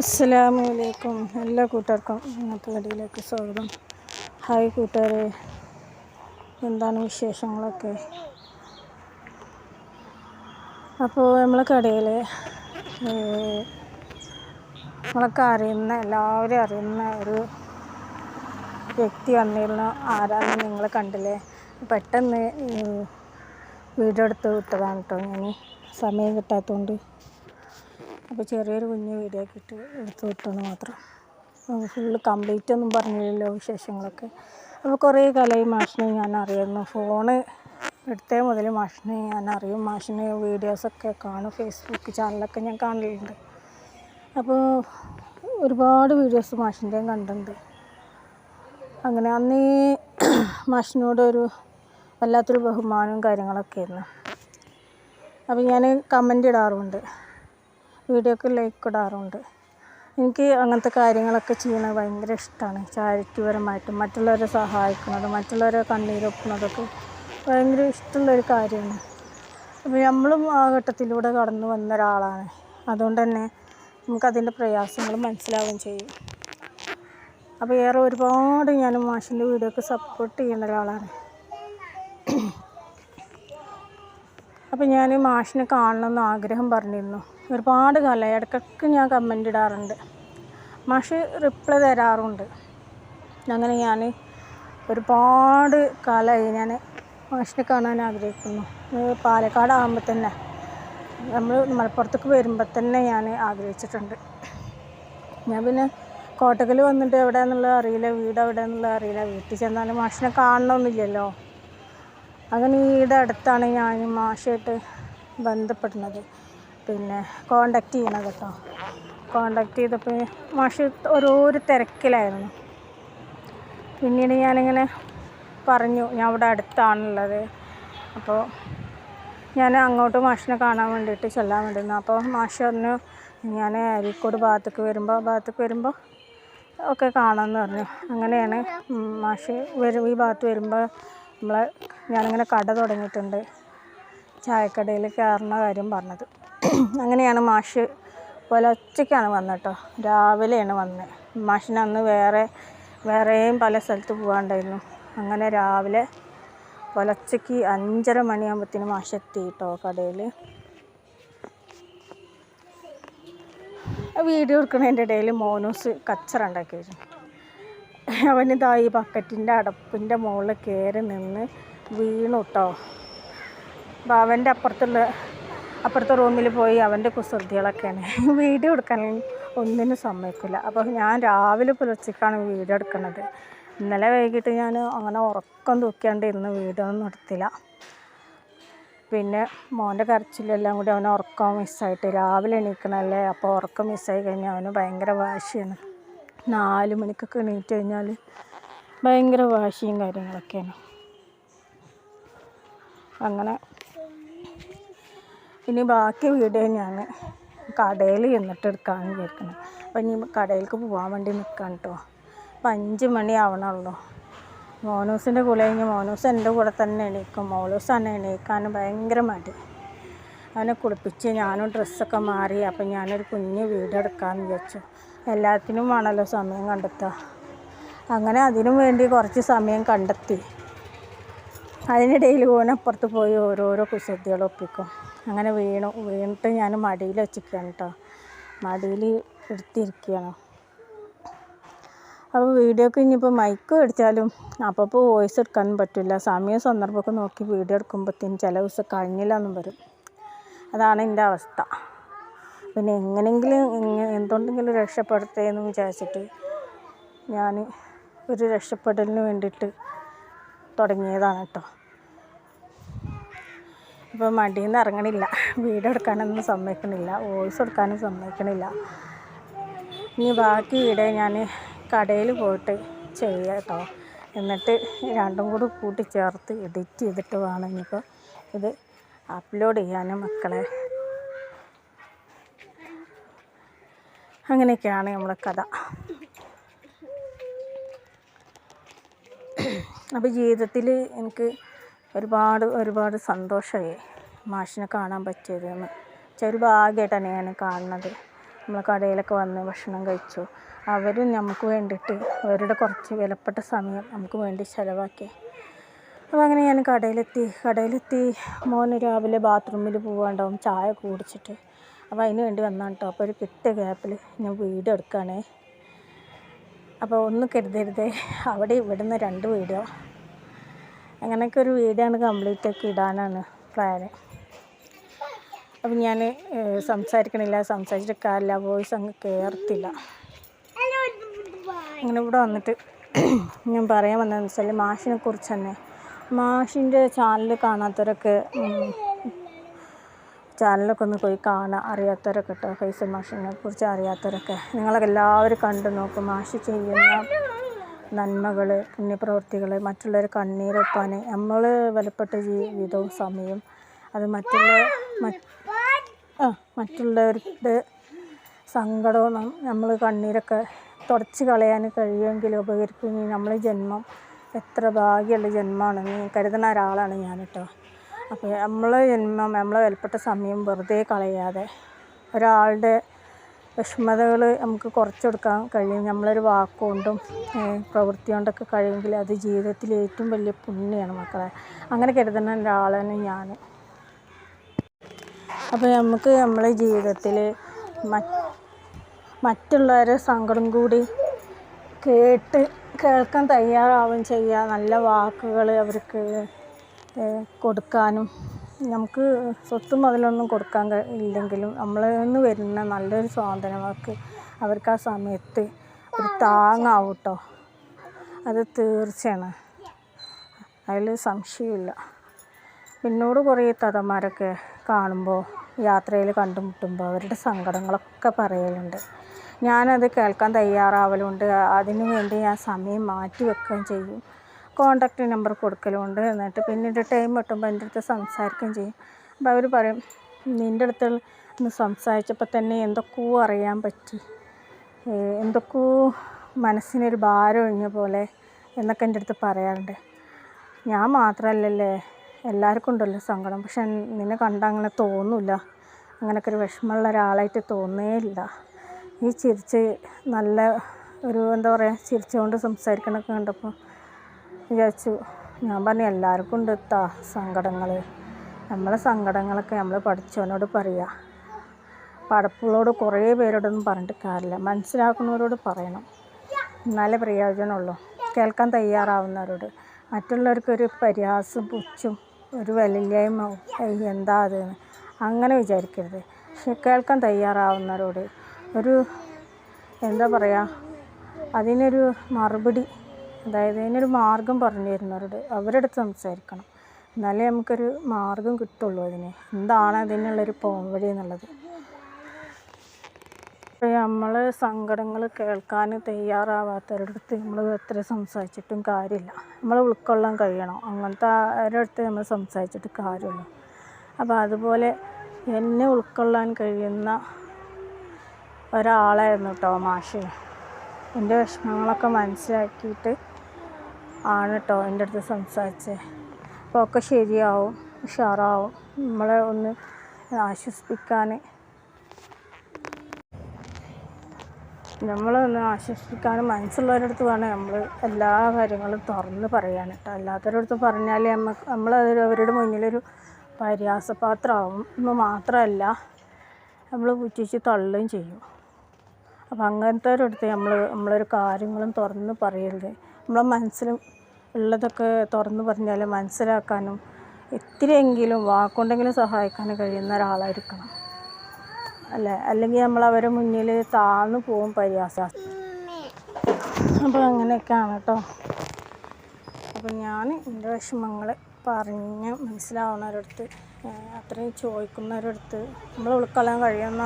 അസ്സലാമു അലൈക്കും എല്ലാ കൂട്ടുകാർക്കും ഇന്നത്തെ വീഡിയോയിലേക്ക് സ്വാഗതം. ഹായ് കൂട്ടുകാരെ. എന്താണ് വിശേഷങ്ങളൊക്കെ? അപ്പോൾ നമ്മളെ കടയിൽ നമ്മളൊക്കെ അറിയുന്ന എല്ലാവരും അറിയുന്ന ഒരു വ്യക്തി വന്നിരുന്നു. ആരാണെന്ന് നിങ്ങൾ കണ്ടില്ലേ? പെട്ടെന്ന് വീഡിയോ എടുത്ത് വിട്ടതാണ് കേട്ടോ ഞാൻ. സമയം കിട്ടാത്തതുകൊണ്ട് അപ്പോൾ ചെറിയൊരു കുഞ്ഞ് വീഡിയോ ഒക്കെ ഇട്ട് എടുത്ത് വിട്ടെന്ന് മാത്രം. ഫുള്ള് കംപ്ലീറ്റ് ഒന്നും പറഞ്ഞില്ലല്ലോ വിശേഷങ്ങളൊക്കെ. അപ്പോൾ കുറേ കാലമായി മാഷിനെ ഞാൻ അറിയുന്നു. ഫോണ് എടുത്തേ മുതൽ മാഷിനെ ഞാൻ അറിയും. മാഷിന് വീഡിയോസൊക്കെ കാണും. ഫേസ്ബുക്ക് ചാനലൊക്കെ ഞാൻ കാണലുണ്ട് അപ്പോൾ ഒരുപാട് വീഡിയോസ് മാഷിന്റെയും കണ്ടിട്ടുണ്ട്. അങ്ങനെ അന്നേ മാഷിനോടൊരു വല്ലാത്തൊരു ബഹുമാനവും കാര്യങ്ങളൊക്കെ ആയിരുന്നു. അപ്പോൾ ഞാൻ കമന്റ് ഇടാറുമുണ്ട് വീഡിയോക്ക് ലൈക്ക് ഇടാറുണ്ട്. എനിക്ക് അങ്ങനത്തെ കാര്യങ്ങളൊക്കെ ചെയ്യണത് ഭയങ്കര ഇഷ്ടമാണ് ചാരിറ്റിപരമായിട്ടും മറ്റുള്ളവരെ സഹായിക്കുന്നത് മറ്റുള്ളവരെ കണ്ണീരൊപ്പുന്നതൊക്കെ ഭയങ്കര ഇഷ്ടമുള്ളൊരു കാര്യമാണ്. അപ്പോൾ നമ്മളും ആ ഘട്ടത്തിലൂടെ കടന്നു വന്ന ഒരാളാണ്. അതുകൊണ്ട് തന്നെ നമുക്കതിന്റെ പ്രയാസങ്ങൾ മനസ്സിലാവുകയും ചെയ്യും. അപ്പോൾ ഏറെ ഒരുപാട് ഞാൻ മാഷിന്റെ വീഡിയോക്ക് സപ്പോർട്ട് ചെയ്യുന്ന ഒരാളാണ്. അപ്പോൾ ഞാൻ മാഷിനെ കാണണമെന്ന് ആഗ്രഹം പറഞ്ഞിരുന്നു. ഒരുപാട് കാലമായി. ഇടയ്ക്കൊക്കെ ഞാൻ കമന്റ് ഇടാറുണ്ട്. മാഷ് റിപ്ലൈ തരാറുണ്ട്. അങ്ങനെ ഞാൻ ഒരുപാട് കാലമായി ഞാൻ മാഷിനെ കാണാൻ ആഗ്രഹിക്കുന്നു. പാലക്കാട് ആകുമ്പോൾ തന്നെ. നമ്മൾ മലപ്പുറത്തേക്ക് വരുമ്പോൾ തന്നെ ഞാൻ ആഗ്രഹിച്ചിട്ടുണ്ട്. ഞാൻ പിന്നെ കോട്ടക്കൽ വന്നിട്ട് എവിടെയാണെന്നുള്ളത് അറിയില്ല. വീട് എവിടെയാണെന്നുള്ളത് അറിയില്ല. വീട്ടിൽ ചെന്നാലും മാഷിനെ കാണണമെന്നില്ലല്ലോ അങ്ങനെ ഈടെ അടുത്താണ് ഞാൻ മാഷായിട്ട് ബന്ധപ്പെടുന്നത്. പിന്നെ കോണ്ടാക്ട് ചെയ്യണം കേട്ടോ. കോണ്ടാക്ട് ചെയ്തപ്പോൾ മാഷ് ഓരോരോ തിരക്കിലായിരുന്നു. പിന്നീട് ഞാനിങ്ങനെ പറഞ്ഞു ഞാൻ ഇവിടെ അടുത്താണുള്ളത്. അപ്പോൾ ഞാൻ അങ്ങോട്ട് മാഷിനെ കാണാൻ വേണ്ടിയിട്ട് ചെല്ലാൻ വേണ്ടിയിരുന്നു. അപ്പോൾ മാഷ് പറഞ്ഞു ഞാൻ അരീക്കോട് ഭാഗത്തേക്ക് വരുമ്പോൾ ഭാഗത്തേക്ക് വരുമ്പോൾ ഒക്കെ കാണാമെന്ന് പറഞ്ഞു. അങ്ങനെയാണ് മാഷ് വരും ഈ ഭാഗത്ത് വരുമ്പോൾ നമ്മളെ ഞാനിങ്ങനെ കട തുടങ്ങിയിട്ടുണ്ട്. ചായക്കടയിൽ കയറുന്ന കാര്യം പറഞ്ഞത്. അങ്ങനെയാണ് മാഷ് പുലർച്ചയ്ക്കാണ് വന്നത് കേട്ടോ. രാവിലെയാണ് വന്നത്. മാഷിന് അന്ന് വേറെ വേറെയും പല സ്ഥലത്ത് പോകാണ്ടായിരുന്നു. അങ്ങനെ രാവിലെ പുലർച്ചയ്ക്ക് അഞ്ചര മണിയാകുമ്പോഴത്തേന് മാഷ് എത്തി കേട്ടോ കടയിൽ വീഡിയോ എടുക്കുന്നതിന്റെ ഇടയിൽ മോനൂസ് കച്ചറ ഉണ്ടാക്കി വരും അവനിതാ ഈ ബക്കറ്റിന്റെ അടപ്പിന്റെ മുകളിൽ കയറി നിന്ന് വീണു കേട്ടോ. അപ്പം അവന്റെ അപ്പുറത്തുള്ള അപ്പുറത്തെ റൂമിൽ പോയി അവന്റെ കുസൃതികളൊക്കെയാണ്. വീഡിയോ എടുക്കാൻ ഒന്നിനും സമ്മതിക്കില്ല. അപ്പോൾ ഞാൻ രാവിലെ പുലർച്ചയ്ക്കാണ് വീഡിയോ എടുക്കുന്നത്. ഇന്നലെ വൈകിട്ട് ഞാൻ അങ്ങനെ ഉറക്കം തൂക്കിയാണ്ട് ഇന്ന് വീഡിയോ ഒന്നും എടുത്തില്ല. പിന്നെ മോന്റെ കരച്ചിലെല്ലാം കൂടി അവന് ഉറക്കം മിസ്സായിട്ട് രാവിലെ എണീക്കണല്ലേ? അപ്പോൾ ഉറക്കം മിസ്സായി കഴിഞ്ഞാൽ അവന് ഭയങ്കര വാശിയാണ്. നാല് മണിക്കൊക്കെ എണീറ്റ് കഴിഞ്ഞാൽ ഭയങ്കര വാശിയും കാര്യങ്ങളൊക്കെയാണ്. അങ്ങനെ ഇനി ബാക്കി വീഡിയോ ഞാൻ കടയിൽ ചെന്നിട്ട് എടുക്കാമെന്ന് വിചാരിക്കണം അപ്പം ഇനി കടയിലേക്ക് പോകാൻ വേണ്ടി നിൽക്കാം കേട്ടോ അപ്പം അഞ്ച് മണി ആവണുള്ളൂ. മോനൂസിന്റെ കൂടെ കഴിഞ്ഞ് മോനൂസ് എന്റെ കൂടെ തന്നെ എണീക്കും. മോളൂസാണ് എണീക്കാൻ ഭയങ്കര മടി. അവനെ കുളിപ്പിച്ച് ഞാനും ഡ്രസ്സൊക്കെ മാറി അപ്പം ഞാനൊരു കുഞ്ഞ് വീടെടുക്കാമെന്ന് വിചാരിച്ചു. എല്ലാത്തിനും വേണമല്ലോ സമയം കണ്ടെത്തുക. അങ്ങനെ അതിനും വേണ്ടി കുറച്ച് സമയം കണ്ടെത്തി. അതിനിടയിൽ ഓനപ്പുറത്ത് പോയി ഓരോരോ കുസൃതികൾ ഒപ്പിക്കും. അങ്ങനെ വീണു വീണിട്ട് ഞാൻ മടിയിൽ വെച്ചിരിക്കുകയാണ് കേട്ടോ മടിയിൽ എടുത്തിരിക്കുകയാണ്. അപ്പോൾ വീഡിയോക്ക് ഇനിയിപ്പോൾ മൈക്ക് മേടിച്ചാലും അപ്പോൾ വോയിസ് എടുക്കാനും പറ്റില്ല സമയം സന്ദർഭമൊക്കെ നോക്കി വീഡിയോ എടുക്കുമ്പോഴത്തേനും ചില ദിവസം കഴിഞ്ഞില്ല എന്നും വരും. അതാണ് എന്റെ അവസ്ഥ. പിന്നെ എങ്ങനെയെങ്കിലും എന്തുകൊണ്ടെങ്കിലും രക്ഷപ്പെടുത്തേ എന്ന് വിചാരിച്ചിട്ട് ഞാൻ ഒരു രക്ഷപ്പെടലിന് വേണ്ടിയിട്ട് തുടങ്ങിയതാണ് കേട്ടോ ഇപ്പോൾ മടിയിൽ നിന്ന് ഇറങ്ങണില്ല. വീഡിയോ എടുക്കാനൊന്നും സമ്മതിക്കണില്ല. വോയിസ് എടുക്കാനും സമ്മതിക്കണില്ല. ഇനി ബാക്കി വീഡിയോ ഞാൻ കടയിൽ പോയിട്ട് ചെയ്യാം കേട്ടോ എന്നിട്ട് രണ്ടും കൂടി കൂട്ടി ചേർത്ത് എഡിറ്റ് ചെയ്തിട്ട് വേണം ഇനിയിപ്പോൾ ഇത് അപ്ലോഡ് ചെയ്യാനും മക്കളെ. അങ്ങനെയൊക്കെയാണ് നമ്മുടെ കഥ. അപ്പോൾ ജീവിതത്തിൽ എനിക്ക് ഒരുപാട് ഒരുപാട് സന്തോഷമായി മാഷിനെ കാണാൻ പറ്റിയത് എന്ന് ഒരു ഭാഗ്യമായിട്ടാണ് ഞാൻ കാണുന്നത്. നമ്മൾ കടയിലൊക്കെ വന്ന് ഭക്ഷണം കഴിച്ചു. അവരും നമുക്ക് വേണ്ടിയിട്ട് അവരുടെ കുറച്ച് വിലപ്പെട്ട സമയം നമുക്ക് വേണ്ടി ചിലവാക്കി. അപ്പോൾ അങ്ങനെ ഞാൻ കടയിലെത്തി. കടയിലെത്തി മോന് രാവിലെ ബാത്റൂമിൽ പോകാണ്ടാവും ചായ കുടിച്ചിട്ട്. അപ്പോൾ അതിന് വേണ്ടി വന്നാണ് കേട്ടോ അപ്പോൾ ഒരു കിട്ടിയ ഗ്യാപ്പിൽ ഞാൻ വീഡിയോ എടുക്കുകയാണേ അപ്പോൾ ഒന്നും കരുതരുതേ. അവിടെ ഇവിടുന്ന് രണ്ട് വീഡിയോ അങ്ങനെയൊക്കെ ഒരു വീഡിയോ ആണ് കംപ്ലീറ്റ് ഒക്കെ ഇടാനാണ് പ്ലാന് അപ്പം ഞാൻ സംസാരിക്കണില്ല സംസാരിച്ചിട്ട് കാര്യമില്ല വോയിസ് അങ്ങ് കയറത്തില്ല അങ്ങനെ ഇവിടെ വന്നിട്ട് ഞാൻ പറയാൻ വന്നതെന്ന് വെച്ചാൽ മാഷിനെ കുറിച്ച് തന്നെ. മാഷിന്റെ ചാനൽ കാണാത്തവരൊക്കെ ചാനലൊക്കെ ഒന്ന് പോയി കാണാൻ അറിയാത്തവരൊക്കെ കേട്ടോ ഫൈസൽ മാഷിനെ കുറിച്ച് അറിയാത്തവരൊക്കെ. നിങ്ങളൊക്കെ എല്ലാവരും കണ്ടു നോക്കും മാഷി ചെയ്യുന്ന നന്മകൾ പുണ്യപ്രവൃത്തികൾ മറ്റുള്ളവർ കണ്ണീരൊപ്പാൻ നമ്മൾ വിലപ്പെട്ട ജീവിതവും സമയം അത് മറ്റുള്ള മറ്റുള്ളവരുടെ സങ്കടവും നമ്മൾ കണ്ണീരൊക്കെ തുടച്ച് കളയാൻ കഴിയുമെങ്കിൽ ഉപകരിക്കും. നമ്മളെ ജന്മം എത്ര ഭാഗ്യമുള്ള ജന്മമാണെന്ന് കരുതുന്ന ഒരാളാണ് ഞാൻ കേട്ടോ അപ്പോൾ നമ്മളെ ജന്മം നമ്മളെ വിലപ്പെട്ട സമയം വെറുതെ കളയാതെ ഒരാളുടെ വിഷമതകൾ നമുക്ക് കുറച്ചെടുക്കാൻ കഴിയും. നമ്മളൊരു വാക്കുകൊണ്ടും പ്രവൃത്തി കൊണ്ടൊക്കെ കഴിയുമെങ്കിൽ അത് ജീവിതത്തിൽ ഏറ്റവും വലിയ പുണ്യമാണ് മക്കളെ. അങ്ങനെ കരുതുന്ന ഒരാളാണ് ഞാൻ അപ്പോൾ നമുക്ക് നമ്മളെ ജീവിതത്തിൽ മറ്റുള്ളവരെ സങ്കടം കൂടി കേട്ട് കേൾക്കാൻ തയ്യാറാവുകയും ചെയ്യുക നല്ല വാക്കുകൾ അവർക്ക് കൊടുക്കാനും നമുക്ക് സ്വത്തും മുതലൊന്നും കൊടുക്കാൻ ഇല്ലെങ്കിലും നമ്മളിൽ നിന്ന് വരുന്ന നല്ലൊരു സ്വാതന്ത്ര്യം അവർക്ക് അവർക്ക് ആ സമയത്ത് ഒരു താങ്ങാവും കേട്ടോ അത് തീർച്ചയാണ്. അതിൽ സംശയമില്ല. പിന്നോട് കുറേ തതമാരൊക്കെ കാണുമ്പോൾ യാത്രയിൽ കണ്ടുമുട്ടുമ്പോൾ അവരുടെ സങ്കടങ്ങളൊക്കെ പറയലുണ്ട്. ഞാനത് കേൾക്കാൻ തയ്യാറാവലുണ്ട്. അതിനു വേണ്ടി ഞാൻ സമയം മാറ്റി വെക്കുകയും ചെയ്യും. കോണ്ടാക്ട് നമ്പർ കൊടുക്കലുണ്ട്. എന്നിട്ട് പിന്നീട് ടൈം കിട്ടുമ്പോൾ എന്റെ അടുത്ത് സംസാരിക്കുകയും ചെയ്യും. അപ്പോൾ അവർ പറയും നിന്റെ അടുത്ത് ഒന്ന് സംസാരിച്ചപ്പോൾ തന്നെ എന്തൊക്കെയോ അറിയാൻ പറ്റി. എന്തൊക്കെയോ മനസ്സിനൊരു ഭാരം ഒഴിഞ്ഞ പോലെ എന്നൊക്കെ എന്റെ അടുത്ത് പറയാറുണ്ട്. ഞാൻ മാത്രമല്ലല്ലേ എല്ലാവർക്കും ഉണ്ടല്ലോ സങ്കടം. പക്ഷെ നിന്നെ കണ്ട അങ്ങനെ തോന്നില്ല അങ്ങനെയൊക്കെ ഒരു വിഷമമുള്ള ഒരാളായിട്ട് തോന്നേ ഇല്ല ഈ ചിരിച്ച് നല്ല ഒരു എന്താ പറയുക ചിരിച്ചുകൊണ്ട് സംസാരിക്കണമൊക്കെ കണ്ടപ്പോൾ വിചാരിച്ചു. ഞാൻ പറഞ്ഞു എല്ലാവർക്കും ഉണ്ട് എത്താ സങ്കടങ്ങൾ നമ്മളെ സങ്കടങ്ങളൊക്കെ നമ്മൾ പഠിച്ചവനോട് പറയുക പടപ്പുകളോട് കുറേ പേരോടൊന്നും പറഞ്ഞിട്ട് കാര്യമില്ല. മനസ്സിലാക്കുന്നവരോട് പറയണം. എന്നാലേ പ്രയോജനമുള്ളൂ. കേൾക്കാൻ തയ്യാറാവുന്നവരോട്. മറ്റുള്ളവർക്കൊരു പരിഹാസം പുച്ഛം ഒരു വലില്ലായ്മ എന്താ അത്? അങ്ങനെ വിചാരിക്കരുത്. പക്ഷെ കേൾക്കാൻ തയ്യാറാവുന്നവരോട് ഒരു എന്താ പറയുക അതിനൊരു മറുപടി അതായത് അതിനൊരു മാർഗം പറഞ്ഞു തരുന്നവരോട് അവരുടെ അടുത്ത് സംസാരിക്കണം. എന്നാലേ നമുക്കൊരു മാർഗം കിട്ടുള്ളൂ അതിന്. എന്താണ് അതിനുള്ളൊരു പോംവഴി എന്നുള്ളത്? നമ്മൾ സങ്കടങ്ങൾ കേൾക്കാൻ തയ്യാറാവാത്തവരുടെ അടുത്ത് നമ്മൾ എത്ര സംസാരിച്ചിട്ടും കാര്യമില്ല. നമ്മൾ ഉൾക്കൊള്ളാൻ കഴിയണം. അങ്ങനത്തെ ആരുടെ അടുത്ത് നമ്മൾ സംസാരിച്ചിട്ട് കാര്യമുള്ളൂ. അപ്പോൾ അതുപോലെ എന്നെ ഉൾക്കൊള്ളാൻ കഴിയുന്ന ഒരാളായിരുന്നു കേട്ടോ മാഷ് എന്റെ വിഷമങ്ങളൊക്കെ മനസ്സിലാക്കിയിട്ട് ആണ് കേട്ടോ എന്റെ അടുത്ത് സംസാരിച്ചത് അപ്പോൾ ഒക്കെ ശരിയാവും ഉഷാറാവും. നമ്മളെ ഒന്ന് ആശ്വസിപ്പിക്കാൻ നമ്മളൊന്ന് ആശ്വസിപ്പിക്കാൻ മനസ്സുള്ളവരുടെ അടുത്ത് വേണം നമ്മൾ എല്ലാ കാര്യങ്ങളും തുറന്ന് പറയാൻ കേട്ടോ അല്ലാത്തവരടുത്ത് പറഞ്ഞാൽ നമുക്ക് നമ്മളത് അവരുടെ മുന്നിലൊരു പരിഹാസപാത്രമാവും. എന്ന് മാത്രമല്ല നമ്മൾ പുച്ഛിച്ച് തള്ളുകയും ചെയ്യും. അപ്പം അങ്ങനത്തെ അടുത്ത് നമ്മൾ നമ്മളൊരു കാര്യങ്ങളും തുറന്ന് പറയരുത്. നമ്മളെ മനസ്സിലും ഉള്ളതൊക്കെ തുറന്നു പറഞ്ഞാൽ മനസ്സിലാക്കാനും ഇത്തിരിയെങ്കിലും വാക്കുണ്ടെങ്കിലും സഹായിക്കാനും കഴിയുന്ന ഒരാളായിരിക്കണം. അല്ലേ? അല്ലെങ്കിൽ നമ്മൾ അവരെ മുന്നിൽ താഴ്ന്നു പോകും പരിഹാസം. അപ്പോൾ അങ്ങനെയൊക്കെയാണ് കേട്ടോ അപ്പം ഞാൻ എന്റെ വിഷമങ്ങൾ പറഞ്ഞ് മനസ്സിലാവുന്നവരടുത്ത് അത്രയും ചോദിക്കുന്നവരടുത്ത് നമ്മൾ ഉൾക്കൊള്ളാൻ കഴിയുന്ന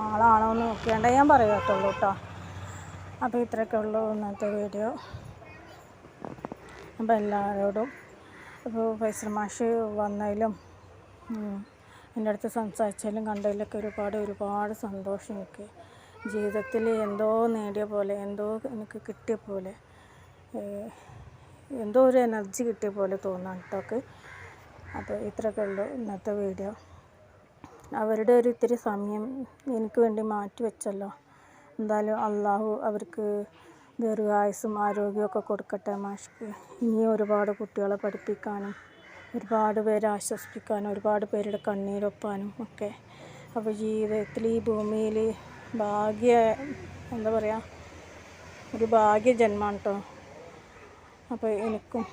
ആളാണോ എന്ന് നോക്കിയാണ്ടേ ഞാൻ പറയത്തുള്ളൂ കേട്ടോ അപ്പോൾ ഇത്രയൊക്കെ ഉള്ളൂ ഇന്നത്തെ വീഡിയോ. അപ്പോൾ എല്ലാവരോടും ഇപ്പോൾ ഫൈസൽ മാഷ് വന്നതിലും എന്റെ അടുത്ത് സംസാരിച്ചാലും കണ്ടതിലൊക്കെ ഒരുപാട് ഒരുപാട് സന്തോഷം എനിക്ക്. ജീവിതത്തിൽ എന്തോ നേടിയ പോലെ എന്തോ എനിക്ക് കിട്ടിയ പോലെ എന്തോ ഒരു എനർജി കിട്ടിയ പോലെ തോന്നാണ് കേട്ടോ അപ്പോൾ ഇത്രയൊക്കെ ഉള്ളൂ ഇന്നത്തെ വീഡിയോ. അവരുടെ ഒരു ഇത്തിരി സമയം എനിക്ക് വേണ്ടി മാറ്റി വെച്ചല്ലോ. എന്തായാലും അള്ളാഹു അവർക്ക് ദീർഘായുസ്സും ആരോഗ്യമൊക്കെ കൊടുക്കട്ടെ മാഷ്ക്ക്. ഇനിയും ഒരുപാട് കുട്ടികളെ പഠിപ്പിക്കാനും ഒരുപാട് പേരെ ആശ്വസിപ്പിക്കാനും ഒരുപാട് പേരുടെ കണ്ണീരൊപ്പാനും ഒക്കെ. അപ്പോൾ ജീവിതത്തിൽ ഈ ഭൂമിയിൽ ഭാഗ്യ എന്താ പറയുക ഒരു ഭാഗ്യ ജന്മമാണ് കേട്ടോ അപ്പോൾ എനിക്കും